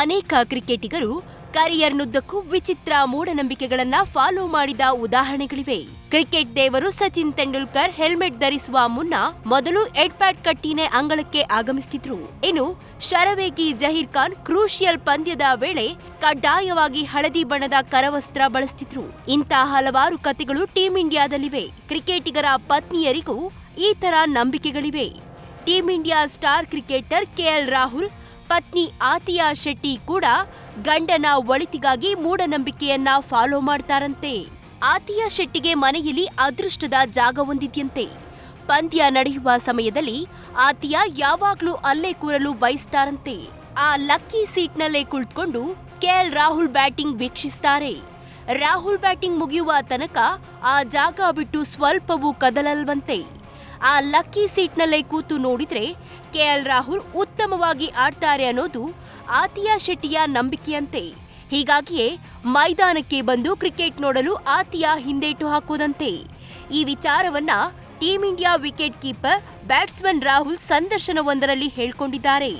ಅನೇಕ ಕ್ರಿಕೆಟಿಗರು ಕರಿಯರ್ನುದ್ದಕ್ಕೂ ವಿಚಿತ್ರ ಮೂಢನಂಬಿಕೆಗಳನ್ನ ಫಾಲೋ ಮಾಡಿದ ಉದಾಹರಣೆಗಳಿವೆ. ಕ್ರಿಕೆಟ್ ದೇವರು ಸಚಿನ್ ತೆಂಡೂಲ್ಕರ್ ಹೆಲ್ಮೆಟ್ ಧರಿಸುವ ಮುನ್ನ ಮೊದಲು ಎಡ್ಪ್ಯಾಡ್ ಕಟ್ಟಿನೇ ಅಂಗಳಕ್ಕೆ ಆಗಮಿಸುತ್ತಿದ್ರು ಇನ್ನು ಶರವೇಗಿ ಜಹೀರ್ ಖಾನ್ ಕ್ರೂಷಿಯಲ್ ಪಂದ್ಯದ ವೇಳೆ ಕಡ್ಡಾಯವಾಗಿ ಹಳದಿ ಬಣ್ಣದ ಕರವಸ್ತ್ರ ಬಳಸುತ್ತಿದ್ರು ಇಂಥ ಹಲವಾರು ಕತೆಗಳು ಟೀಂ ಇಂಡಿಯಾದಲ್ಲಿವೆ. ಕ್ರಿಕೆಟಿಗರ ಪತ್ನಿಯರಿಗೂ ಈ ತರ ನಂಬಿಕೆಗಳಿವೆ. Team India star cricketer K L Rahul ಪತ್ನಿ ಆತಿಯಾ ಶೆಟ್ಟಿ ಕೂಡ ಗಂಡನ ಒಳಿತಿಗಾಗಿ ಮೂಢನಂಬಿಕೆಯನ್ನ ಫಾಲೋ ಮಾಡ್ತಾರಂತೆ. ಆತಿಯಾ ಶೆಟ್ಟಿಗೆ ಮನೆಯಲ್ಲಿ ಅದೃಷ್ಟದ ಜಾಗ ಹೊಂದಿದ್ಯಂತೆ. ಪಂದ್ಯ ನಡೆಯುವ ಸಮಯದಲ್ಲಿ ಆತಿಯಾ ಯಾವಾಗ್ಲೂ ಅಲ್ಲೇ ಕೂರಲು ಬಯಸ್ತಾರಂತೆ. ಆ ಲಕ್ಕಿ ಸೀಟ್ನಲ್ಲೇ ಕುಳಿತುಕೊಂಡು ಕೆಎಲ್ ರಾಹುಲ್ ಬ್ಯಾಟಿಂಗ್ ವೀಕ್ಷಿಸ್ತಾರೆ. ರಾಹುಲ್ ಬ್ಯಾಟಿಂಗ್ ಮುಗಿಯುವ ತನಕ ಆ ಜಾಗ ಬಿಟ್ಟು ಸ್ವಲ್ಪವೂ ಕದಲಲ್ವಂತೆ. ಆ ಲಕ್ಕಿ ಸೀಟ್ನಲ್ಲೇ ಕೂತು ನೋಡಿದ್ರೆ ಕೆಎಲ್ ರಾಹುಲ್ ಉತ್ತಮವಾಗಿ ಆಡ್ತಾರೆ ಅನ್ನೋದು ಆತಿಯಾ ಶೆಟ್ಟಿಯ ನಂಬಿಕೆಯಂತೆ. ಹೀಗಾಗಿಯೇ ಮೈದಾನಕ್ಕೆ ಬಂದು ಕ್ರಿಕೆಟ್ ನೋಡಲು ಆತಿಯಾ ಹಿಂದೇಟು ಹಾಕುವುದಂತೆ. ಈ ವಿಚಾರವನ್ನ team India wicket keeper batsman Rahul ಸಂದರ್ಶನವೊಂದರಲ್ಲಿ ಹೇಳ್ಕೊಂಡಿದ್ದಾರೆ.